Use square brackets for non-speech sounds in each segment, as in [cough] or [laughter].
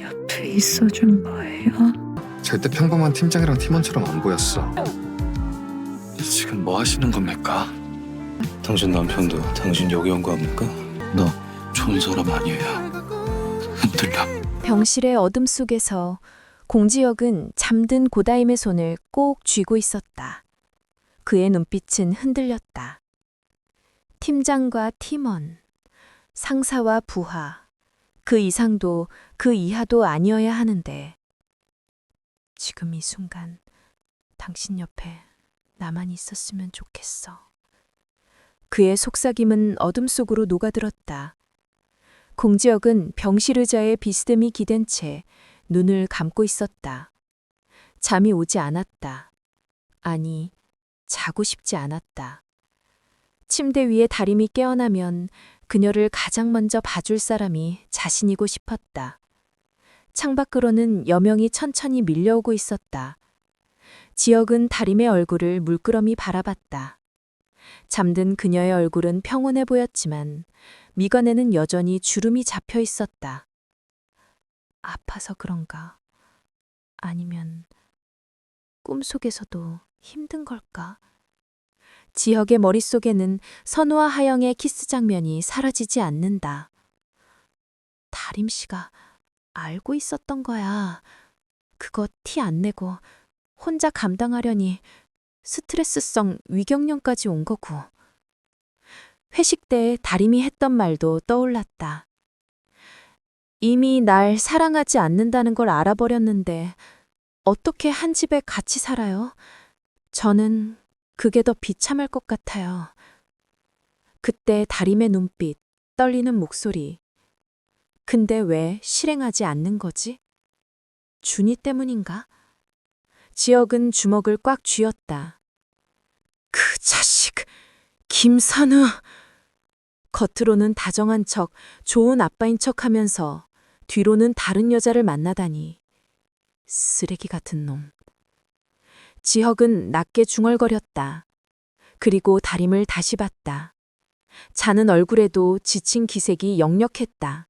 옆에 있어준 거예요? 절대 평범한 팀장이랑 팀원처럼 안 보였어. 지금 뭐 하시는 겁니까? 당신 남편도 당신 여기 온거 합니까? 너 좋은 사람 아니에요. 흔들려. 병실의 어둠 속에서 공지혁은 잠든 고다임의 손을 꼭 쥐고 있었다. 그의 눈빛은 흔들렸다. 팀장과 팀원, 상사와 부하, 그 이상도 그 이하도 아니어야 하는데. 지금 이 순간 당신 옆에 나만 있었으면 좋겠어. 그의 속삭임은 어둠 속으로 녹아들었다. 공지혁은 병실 의자에 비스듬히 기댄 채 눈을 감고 있었다. 잠이 오지 않았다. 아니, 자고 싶지 않았다. 침대 위에 다림이 깨어나면 그녀를 가장 먼저 봐줄 사람이 자신이고 싶었다. 창밖으로는 여명이 천천히 밀려오고 있었다. 지역은 다림의 얼굴을 물끄러미 바라봤다. 잠든 그녀의 얼굴은 평온해 보였지만 미간에는 여전히 주름이 잡혀 있었다. 아파서 그런가? 아니면 꿈속에서도 힘든 걸까? 지혁의 머릿속에는 선우와 하영의 키스 장면이 사라지지 않는다. 다림 씨가 알고 있었던 거야. 그거 티 안 내고 혼자 감당하려니 스트레스성 위경련까지 온 거고. 회식 때 다림이 했던 말도 떠올랐다. 이미 날 사랑하지 않는다는 걸 알아버렸는데 어떻게 한 집에 같이 살아요? 저는 그게 더 비참할 것 같아요. 그때 다림의 눈빛, 떨리는 목소리. 근데 왜 실행하지 않는 거지? 준이 때문인가? 지역은 주먹을 꽉 쥐었다. 그 자식, 김선우! 겉으로는 다정한 척, 좋은 아빠인 척 하면서 뒤로는 다른 여자를 만나다니. 쓰레기 같은 놈. 지혁은 낮게 중얼거렸다. 그리고 다림을 다시 봤다. 자는 얼굴에도 지친 기색이 역력했다.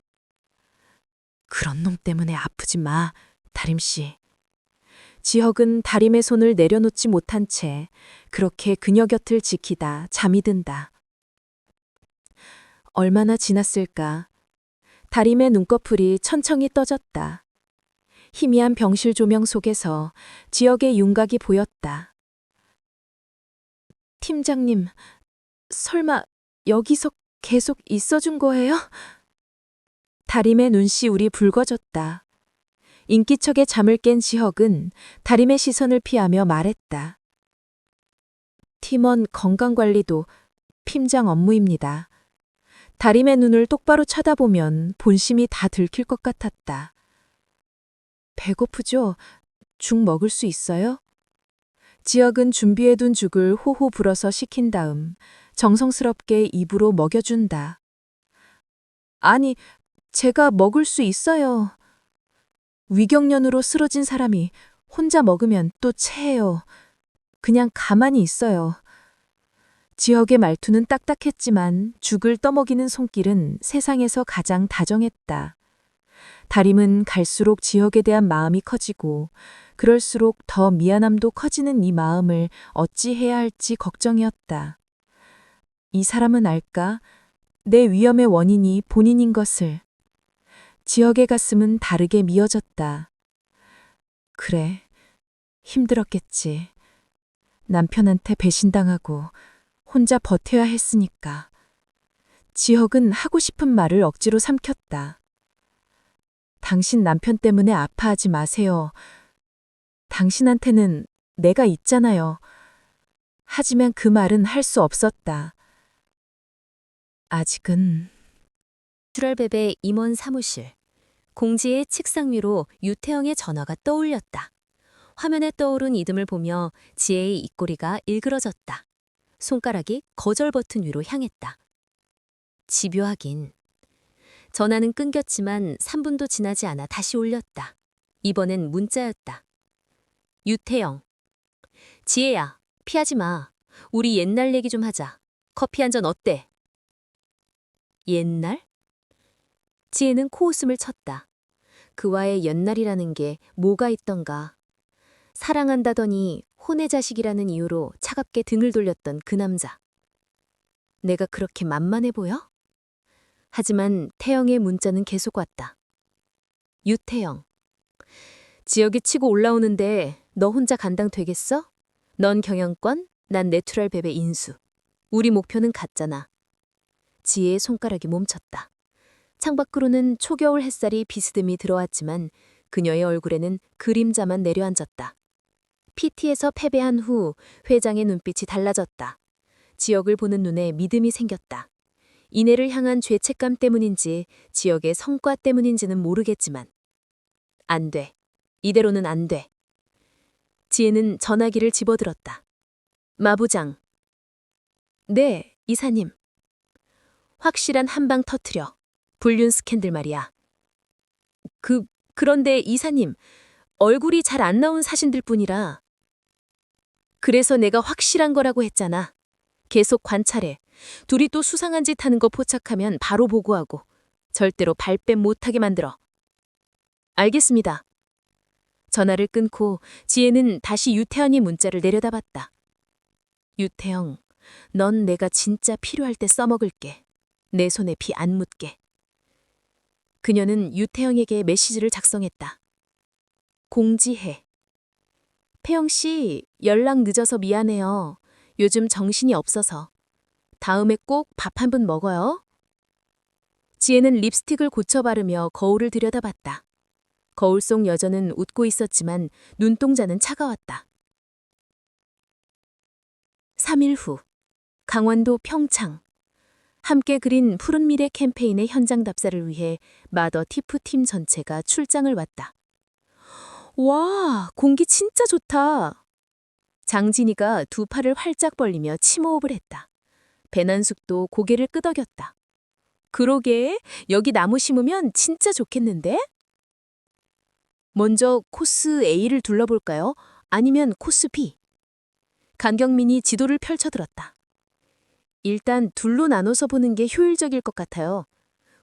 그런 놈 때문에 아프지 마, 다림 씨. 지혁은 다림의 손을 내려놓지 못한 채 그렇게 그녀 곁을 지키다 잠이 든다. 얼마나 지났을까. 다림의 눈꺼풀이 천천히 떠졌다. 희미한 병실 조명 속에서 지역의 윤곽이 보였다. 팀장님, 설마 여기서 계속 있어준 거예요? 다림의 눈시울이 붉어졌다. 인기척에 잠을 깬 지혁은 다림의 시선을 피하며 말했다. 팀원 건강관리도 팀장 업무입니다. 다림의 눈을 똑바로 쳐다보면 본심이 다 들킬 것 같았다. 배고프죠? 죽 먹을 수 있어요? 지역은 준비해둔 죽을 호호 불어서 식힌 다음 정성스럽게 입으로 먹여준다. 아니, 제가 먹을 수 있어요. 위경련으로 쓰러진 사람이 혼자 먹으면 또 체해요. 그냥 가만히 있어요. 지역의 말투는 딱딱했지만 죽을 떠먹이는 손길은 세상에서 가장 다정했다. 다림은 갈수록 지역에 대한 마음이 커지고 그럴수록 더 미안함도 커지는 이 마음을 어찌 해야 할지 걱정이었다. 이 사람은 알까? 내 위험의 원인이 본인인 것을. 지역의 가슴은 다르게 미어졌다. 그래, 힘들었겠지. 남편한테 배신당하고 혼자 버텨야 했으니까. 지혁은 하고 싶은 말을 억지로 삼켰다. 당신 남편 때문에 아파하지 마세요. 당신한테는 내가 있잖아요. 하지만 그 말은 할 수 없었다. 아직은 슈럴베베 임원 사무실. 공지의 책상 위로 유태영의 전화가 떠올렸다. 화면에 떠오른 이름을 보며 지혜의 입꼬리가 일그러졌다. 손가락이 거절 버튼 위로 향했다. 집요하긴. 전화는 끊겼지만 3분도 지나지 않아 다시 올렸다. 이번엔 문자였다. 유태영. 지혜야, 피하지 마. 우리 옛날 얘기 좀 하자. 커피 한 잔 어때? 옛날? 지혜는 코웃음을 쳤다. 그와의 연날이라는 게 뭐가 있던가. 사랑한다더니 혼의 자식이라는 이유로 차갑게 등을 돌렸던 그 남자. 내가 그렇게 만만해 보여? 하지만 태영의 문자는 계속 왔다. 유태영. 지역이 치고 올라오는데 너 혼자 감당 되겠어? 넌 경영권, 난 내추럴 베베 인수. 우리 목표는 같잖아. 지혜의 손가락이 멈췄다. 창밖으로는 초겨울 햇살이 비스듬히 들어왔지만 그녀의 얼굴에는 그림자만 내려앉았다. PT에서 패배한 후 회장의 눈빛이 달라졌다. 지역을 보는 눈에 믿음이 생겼다. 이내를 향한 죄책감 때문인지 지역의 성과 때문인지는 모르겠지만 안 돼. 이대로는 안 돼. 지혜는 전화기를 집어들었다. 마부장. 네, 이사님. 확실한 한 방 터트려. 불륜 스캔들 말이야. 그, 그런데 이사님, 얼굴이 잘 안 나온 사진들 뿐이라. 그래서 내가 확실한 거라고 했잖아. 계속 관찰해. 둘이 또 수상한 짓 하는 거 포착하면 바로 보고하고. 절대로 발뺌 못하게 만들어. 알겠습니다. 전화를 끊고 지혜는 다시 유태현이 문자를 내려다봤다. 유태영, 넌 내가 진짜 필요할 때 써먹을게. 내 손에 피 안 묻게. 그녀는 유태영에게 메시지를 작성했다. 공지해. 태영 씨, 연락 늦어서 미안해요. 요즘 정신이 없어서. 다음에 꼭 밥 한 번 먹어요. 지혜는 립스틱을 고쳐 바르며 거울을 들여다봤다. 거울 속 여전은 웃고 있었지만 눈동자는 차가웠다. 3일 후, 강원도 평창. 함께 그린 푸른 미래 캠페인의 현장 답사를 위해 마더 티프 팀 전체가 출장을 왔다. 와, 공기 진짜 좋다. 장진이가 두 팔을 활짝 벌리며 침호흡을 했다. 배난숙도 고개를 끄덕였다. 그러게, 여기 나무 심으면 진짜 좋겠는데? 먼저 코스 A를 둘러볼까요? 아니면 코스 B? 간경민이 지도를 펼쳐들었다. 일단 둘로 나눠서 보는 게 효율적일 것 같아요.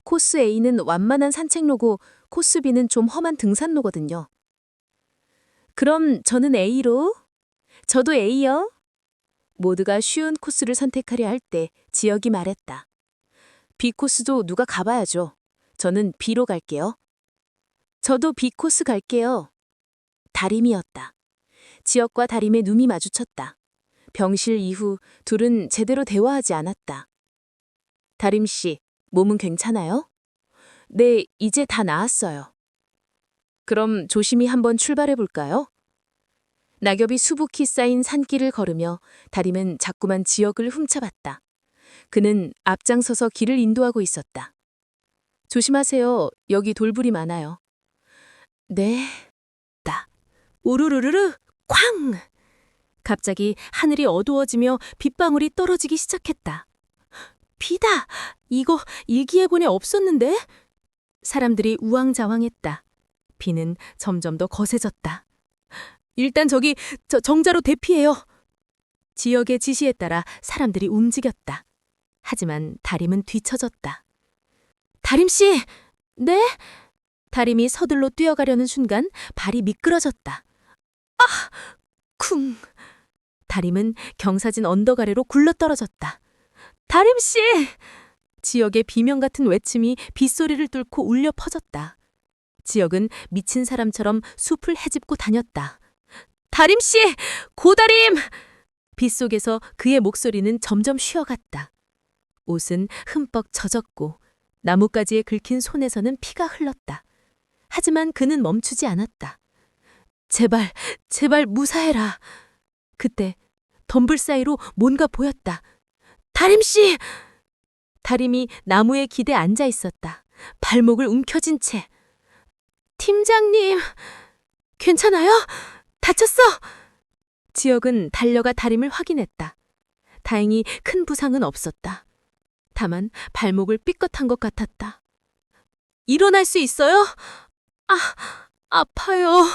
코스 A는 완만한 산책로고 코스 B는 좀 험한 등산로거든요. 그럼 저는 A로. 저도 A요. 모두가 쉬운 코스를 선택하려 할 때 지역이 말했다. B 코스도 누가 가봐야죠. 저는 B로 갈게요. 저도 B 코스 갈게요. 다림이었다. 지역과 다림의 눈이 마주쳤다. 병실 이후 둘은 제대로 대화하지 않았다. 다림 씨, 몸은 괜찮아요? 네, 이제 다 나았어요. 그럼 조심히 한번 출발해 볼까요? 낙엽이 수북히 쌓인 산길을 걸으며 다림은 자꾸만 지역을 훔쳐봤다. 그는 앞장서서 길을 인도하고 있었다. 조심하세요. 여기 돌불이 많아요. 네. 따. 우르르르르 쾅! 갑자기 하늘이 어두워지며 빗방울이 떨어지기 시작했다. 비다! 이거 일기예보에 없었는데? 사람들이 우왕좌왕했다. 비는 점점 더 거세졌다. 일단 저기 저 정자로 대피해요. 지역의 지시에 따라 사람들이 움직였다. 하지만 다림은 뒤처졌다. 다림 씨, 네? 다림이 서둘러 뛰어가려는 순간 발이 미끄러졌다. 아, 쿵. 다림은 경사진 언덕 아래로 굴러떨어졌다. 다림 씨! 지역의 비명 같은 외침이 빗소리를 뚫고 울려 퍼졌다. 지역은 미친 사람처럼 숲을 헤집고 다녔다. 다림 씨! 고다림! 빗속에서 그의 목소리는 점점 쉬어갔다. 옷은 흠뻑 젖었고 나뭇가지에 긁힌 손에서는 피가 흘렀다. 하지만 그는 멈추지 않았다. 제발, 제발 무사해라. 그때 덤불 사이로 뭔가 보였다. 다림 씨! 다림이 나무에 기대 앉아 있었다. 발목을 움켜쥔 채. 팀장님, 괜찮아요? 다쳤어? 지역은 달려가 다림을 확인했다. 다행히 큰 부상은 없었다. 다만 발목을 삐끗한 것 같았다. 일어날 수 있어요? 아, 아파요.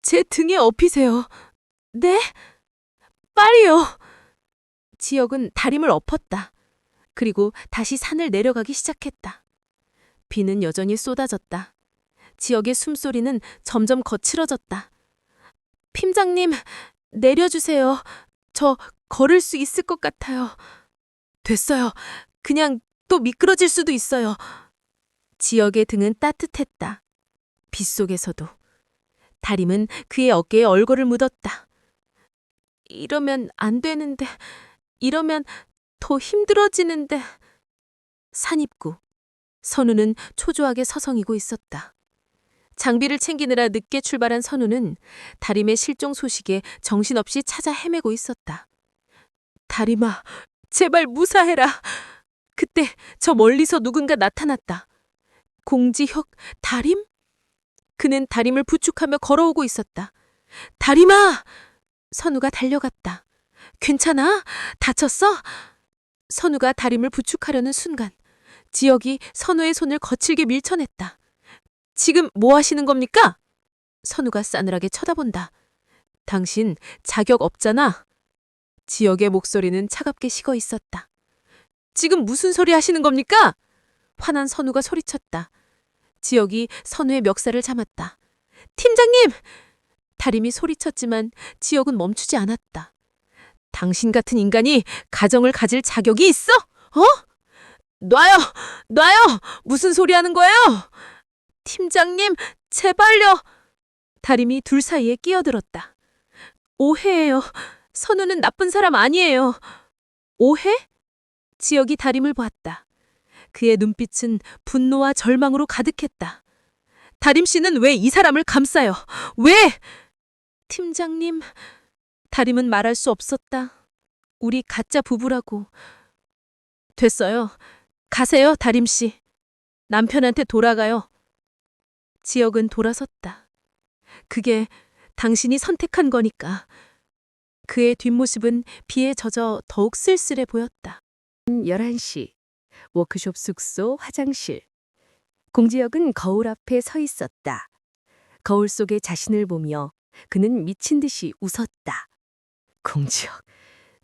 제 등에 업히세요. 네? 빨리요. 지역은 다림을 엎었다. 그리고 다시 산을 내려가기 시작했다. 비는 여전히 쏟아졌다. 지역의 숨소리는 점점 거칠어졌다. 팀장님, 내려주세요. 저 걸을 수 있을 것 같아요. 됐어요. 그냥 또 미끄러질 수도 있어요. 지역의 등은 따뜻했다. 빗속에서도. 다림은 그의 어깨에 얼굴을 묻었다. 이러면 안 되는데, 이러면 더 힘들어지는데. 산입구. 선우는 초조하게 서성이고 있었다. 장비를 챙기느라 늦게 출발한 선우는 다림의 실종 소식에 정신없이 찾아 헤매고 있었다. 다림아, 제발 무사해라. 그때 저 멀리서 누군가 나타났다. 공지혁, 다림? 그는 다림을 부축하며 걸어오고 있었다. 다림아! 선우가 달려갔다. 괜찮아? 다쳤어? 선우가 다림을 부축하려는 순간 지역이 선우의 손을 거칠게 밀쳐냈다. 지금 뭐 하시는 겁니까? 선우가 싸늘하게 쳐다본다. 당신 자격 없잖아. 지역의 목소리는 차갑게 식어 있었다. 지금 무슨 소리 하시는 겁니까? 화난 선우가 소리쳤다. 지역이 선우의 멱살을 잡았다. 팀장님! 다림이 소리쳤지만 지역은 멈추지 않았다. 당신 같은 인간이 가정을 가질 자격이 있어? 어? 놔요! 놔요! 무슨 소리 하는 거예요? 팀장님, 제발요! 다림이 둘 사이에 끼어들었다. 오해예요. 선우는 나쁜 사람 아니에요. 오해? 지역이 다림을 보았다. 그의 눈빛은 분노와 절망으로 가득했다. 다림 씨는 왜 이 사람을 감싸요? 왜? 팀장님, 다림은 말할 수 없었다. 우리 가짜 부부라고. 됐어요. 가세요, 다림 씨. 남편한테 돌아가요. 지역은 돌아섰다. 그게 당신이 선택한 거니까. 그의 뒷모습은 비에 젖어 더욱 쓸쓸해 보였다. 11시 워크숍 숙소 화장실 공지혁은 거울 앞에 서 있었다. 거울 속의 자신을 보며 그는 미친 듯이 웃었다. 공지혁,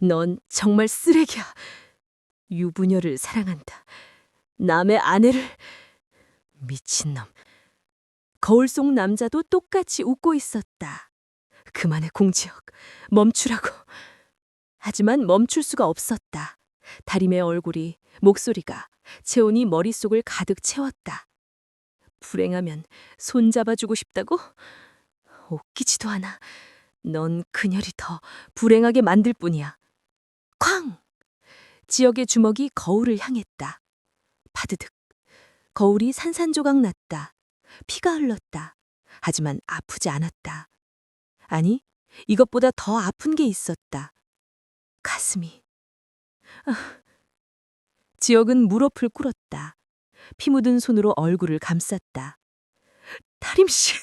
넌 정말 쓰레기야. 유부녀를 사랑한다. 남의 아내를 미친놈. 거울 속 남자도 똑같이 웃고 있었다. 그만해 공지혁, 멈추라고. 하지만 멈출 수가 없었다. 다림의 얼굴이, 목소리가, 채온이 머릿속을 가득 채웠다. 불행하면 손잡아주고 싶다고? 웃기지도 않아. 넌 그녀를 더 불행하게 만들 뿐이야. 쾅! 지역의 주먹이 거울을 향했다. 파드득. 거울이 산산조각 났다. 피가 흘렀다. 하지만 아프지 않았다. 아니, 이것보다 더 아픈 게 있었다. 가슴이. 지역은 무릎을 꿇었다. 피 묻은 손으로 얼굴을 감쌌다. 다림 씨!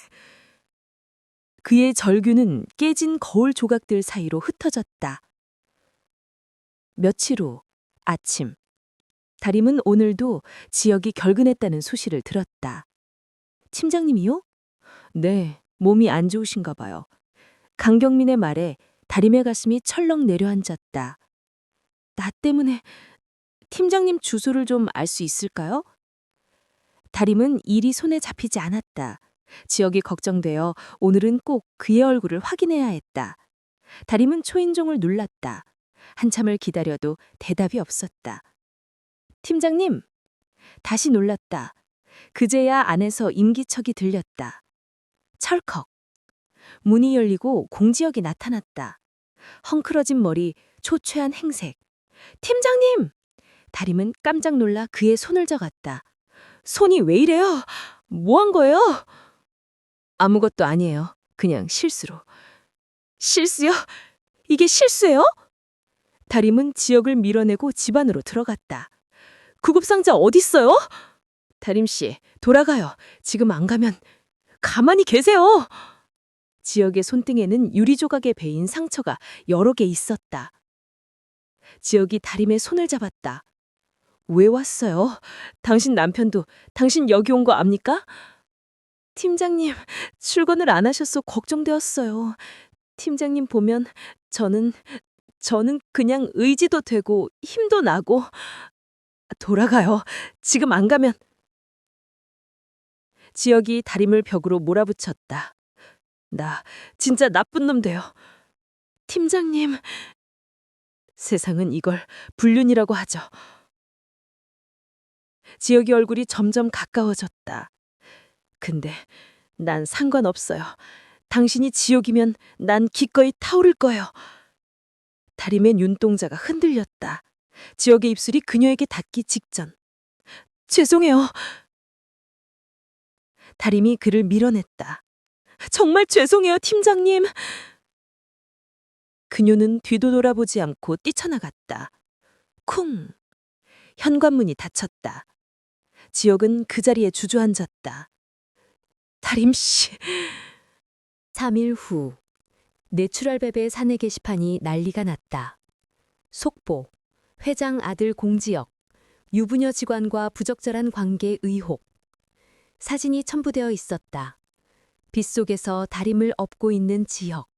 그의 절규는 깨진 거울 조각들 사이로 흩어졌다. 며칠 후 아침. 다림은 오늘도 지역이 결근했다는 소식을 들었다. 팀장님이요? 네, 몸이 안 좋으신가 봐요. 강경민의 말에 다림의 가슴이 철렁 내려앉았다. 나 때문에 팀장님 주소를 좀 알 수 있을까요? 다림은 일이 손에 잡히지 않았다. 지역이 걱정되어 오늘은 꼭 그의 얼굴을 확인해야 했다. 다림은 초인종을 눌렀다. 한참을 기다려도 대답이 없었다. 팀장님, 다시 놀랐다. 그제야 안에서 임기척이 들렸다. 철컥. 문이 열리고 공지혁이 나타났다. 헝클어진 머리, 초췌한 행색. 팀장님! 다림은 깜짝 놀라 그의 손을 잡았다. 손이 왜 이래요? 뭐 한 거예요? 아무것도 아니에요. 그냥 실수로. 실수요? 이게 실수예요? 다림은 지역을 밀어내고 집 안으로 들어갔다. 구급상자 어딨어요? 다림 씨, 돌아가요. 지금 안 가면 가만히 계세요. 지역의 손등에는 유리 조각에 베인 상처가 여러 개 있었다. 지역이 다림의 손을 잡았다. 왜 왔어요? 당신 남편도 당신 여기 온 거 압니까? 팀장님, 출근을 안 하셔서 걱정되었어요. 팀장님 보면 저는 저는 그냥 의지도 되고 힘도 나고 돌아가요. 지금 안 가면 지혁이 다림을 벽으로 몰아붙였다. 나 진짜 나쁜 놈 돼요. 팀장님. 세상은 이걸 불륜이라고 하죠. 지혁이 얼굴이 점점 가까워졌다. 근데 난 상관없어요. 당신이 지옥이면 난 기꺼이 타오를 거예요. 다림의 눈동자가 흔들렸다. 지혁의 입술이 그녀에게 닿기 직전. 죄송해요. 다림이 그를 밀어냈다. 정말 죄송해요, 팀장님. 그녀는 뒤도 돌아보지 않고 뛰쳐나갔다. 쿵! 현관문이 닫혔다. 지혁은 그 자리에 주저앉았다. 다림 씨. 3일 후 내추럴베베 사내 게시판이 난리가 났다. 속보, 회장 아들 공지혁, 유부녀 직원과 부적절한 관계 의혹. 사진이 첨부되어 있었다. 빗속에서 다림을 업고 있는 지혁.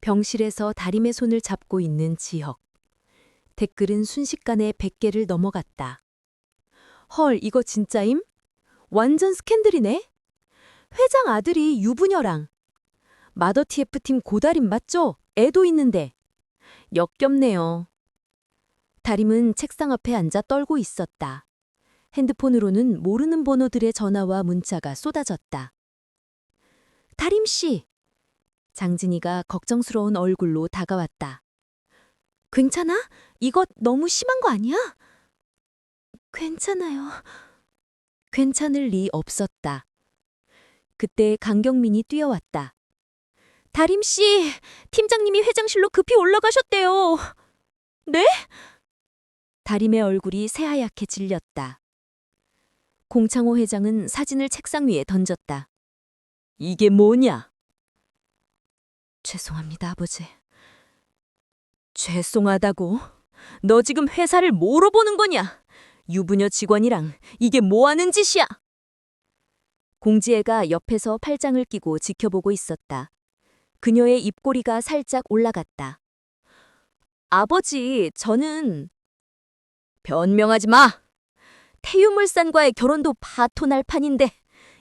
병실에서 다림의 손을 잡고 있는 지혁. 댓글은 순식간에 100개를 넘어갔다. 헐, 이거 진짜임? 완전 스캔들이네? 회장 아들이 유부녀랑. 마더 TF팀 고다림 맞죠? 애도 있는데. 역겹네요. 다림은 책상 앞에 앉아 떨고 있었다. 핸드폰으로는 모르는 번호들의 전화와 문자가 쏟아졌다. 다림 씨. 장진이가 걱정스러운 얼굴로 다가왔다. 괜찮아? 이것 너무 심한 거 아니야? 괜찮아요. 괜찮을 리 없었다. 그때 강경민이 뛰어왔다. 다림 씨, 팀장님이 회장실로 급히 올라가셨대요. 네? 다림의 얼굴이 새하얗게 질렸다. 공창호 회장은 사진을 책상 위에 던졌다. 이게 뭐냐? 죄송합니다, 아버지. 죄송하다고? 너 지금 회사를 뭐로 보는 거냐? 유부녀 직원이랑 이게 뭐 하는 짓이야? 공지애가 옆에서 팔짱을 끼고 지켜보고 있었다. 그녀의 입꼬리가 살짝 올라갔다. 아버지, 저는 변명하지 마. 태유물산과의 결혼도 파토날 판인데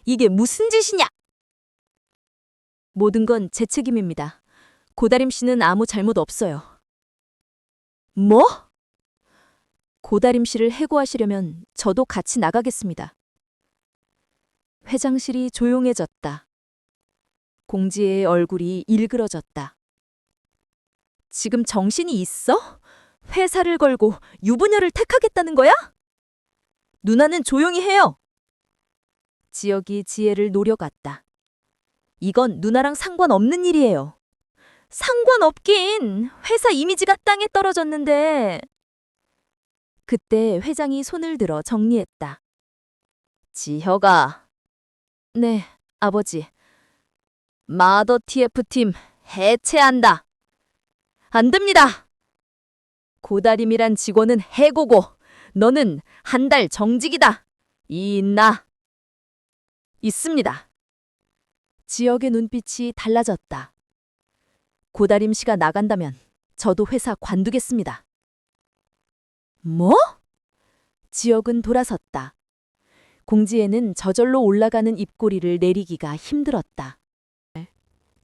이게 무슨 짓이냐? 모든 건 제 책임입니다. 고다림 씨는 아무 잘못 없어요. 뭐? 고다림 씨를 해고하시려면 저도 같이 나가겠습니다. 회장실이 조용해졌다. 공지의 얼굴이 일그러졌다. 지금 정신이 있어? 회사를 걸고 유부녀를 택하겠다는 거야? 누나는 조용히 해요. 지역이 지혜를 노려갔다. 이건 누나랑 상관없는 일이에요. 상관없긴 회사 이미지가 땅에 떨어졌는데. 그때 회장이 손을 들어 정리했다. 지혁아. 네, 아버지. 마더 TF팀 해체한다. 안 됩니다. 고다림이란 직원은 해고고 너는 한 달 정직이다. 이 있나? 있습니다. 지역의 눈빛이 달라졌다. 고다림 씨가 나간다면 저도 회사 관두겠습니다. 뭐? 지역은 돌아섰다. 공지에는 저절로 올라가는 입꼬리를 내리기가 힘들었다.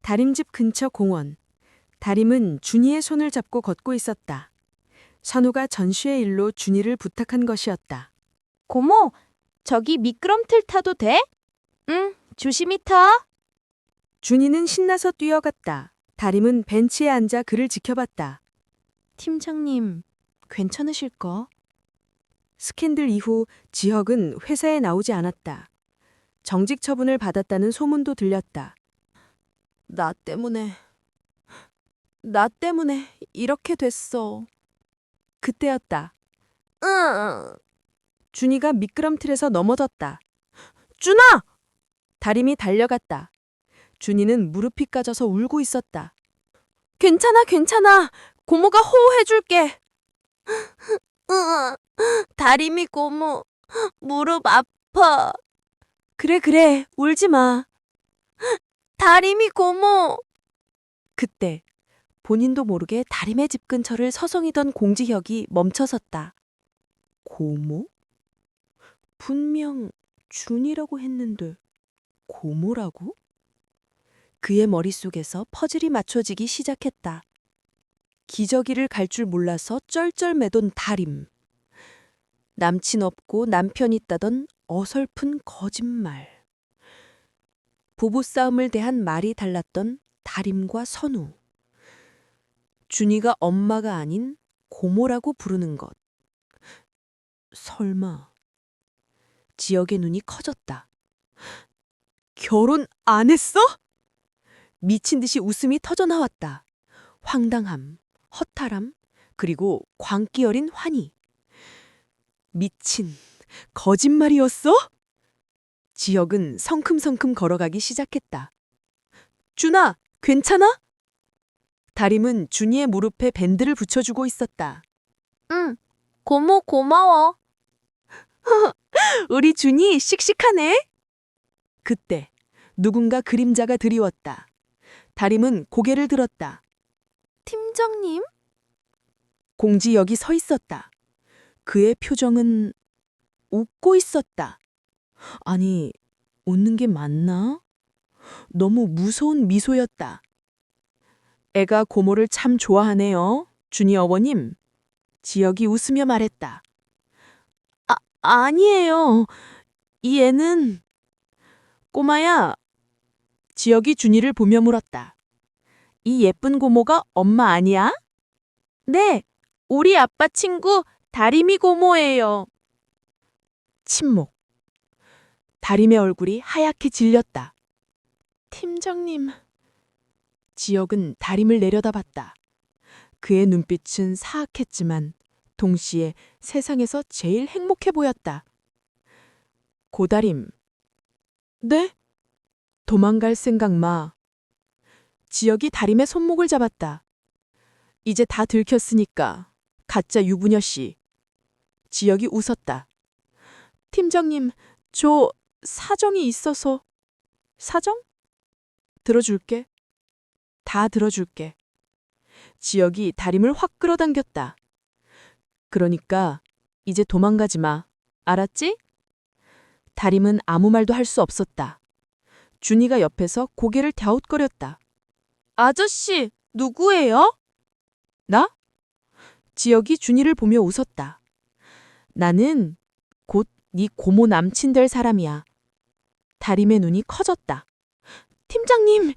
다림집 근처 공원. 다림은 준이의 손을 잡고 걷고 있었다. 선우가 전시의 일로 준이를 부탁한 것이었다. 고모, 저기 미끄럼틀 타도 돼? 응, 조심히 타. 준이는 신나서 뛰어갔다. 다림은 벤치에 앉아 그를 지켜봤다. 팀장님, 괜찮으실까? 스캔들 이후 지혁은 회사에 나오지 않았다. 정직 처분을 받았다는 소문도 들렸다. 나 때문에, 나 때문에 이렇게 됐어. 그때였다. 응. 준이가 미끄럼틀에서 넘어졌다. 준아! 다림이 달려갔다. 준이는 무릎이 까져서 울고 있었다. 괜찮아, 괜찮아. 고모가 호호해줄게. [laughs] 응. 다리미 고모, 무릎 아파. 그래, 그래. 울지 마. 다리미 고모. 그때 본인도 모르게 다림의 집 근처를 서성이던 공지혁이 멈춰섰다. 고모? 분명 준이라고 했는데. 고모라고? 그의 머릿속에서 퍼즐이 맞춰지기 시작했다. 기저귀를 갈 줄 몰라서 쩔쩔매던 다림. 남친 없고 남편 있다던 어설픈 거짓말. 부부싸움을 대한 말이 달랐던 다림과 선우. 준이가 엄마가 아닌 고모라고 부르는 것. 설마. 지역의 눈이 커졌다. 결혼 안 했어? 미친 듯이 웃음이 터져 나왔다. 황당함, 허탈함, 그리고 광기 어린 환희. 미친, 거짓말이었어? 지역은 성큼성큼 걸어가기 시작했다. 준아, 괜찮아? 다림은 준이의 무릎에 밴드를 붙여주고 있었다. 응. 고모 고마워. [laughs] 우리 준이 씩씩하네. 그때 누군가 그림자가 드리웠다. 다림은 고개를 들었다. 팀장님? 공지 여기 서 있었다. 그의 표정은 웃고 있었다. 아니, 웃는 게 맞나? 너무 무서운 미소였다. 애가 고모를 참 좋아하네요. 어머님. 지역이 웃으며 말했다. 아, 아니에요. 이 애는 꼬마야. 지역이 준이를 보며 물었다. 이 예쁜 고모가 엄마 아니야? 네, 우리 아빠 친구 다림이 고모예요. 침묵. 다림의 얼굴이 하얗게 질렸다. 팀장님. 지역은 다림을 내려다봤다. 그의 눈빛은 사악했지만 동시에 세상에서 제일 행복해 보였다. 고다림. 네? 도망갈 생각 마. 지역이 다림의 손목을 잡았다. 이제 다 들켰으니까 가짜 유부녀 씨. 지역이 웃었다. 팀장님, 저 사정이 있어서 사정? 들어줄게. 다 들어줄게. 지역이 다림을 확 끌어당겼다. 그러니까 이제 도망가지 마. 알았지? 다림은 아무 말도 할 수 없었다. 준이가 옆에서 고개를 갸웃거렸다. 아저씨, 누구예요? 나? 지역이 준이를 보며 웃었다. 나는 곧 네 고모 남친 될 사람이야. 다림의 눈이 커졌다. 팀장님!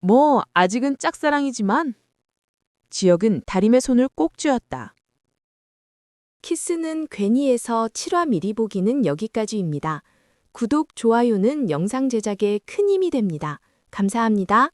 뭐, 아직은 짝사랑이지만. 지역은 다림의 손을 꼭 쥐었다. 키스는 괜히에서 7화 미리 보기는 여기까지입니다. 구독, 좋아요는 영상 제작에 큰 힘이 됩니다. 감사합니다.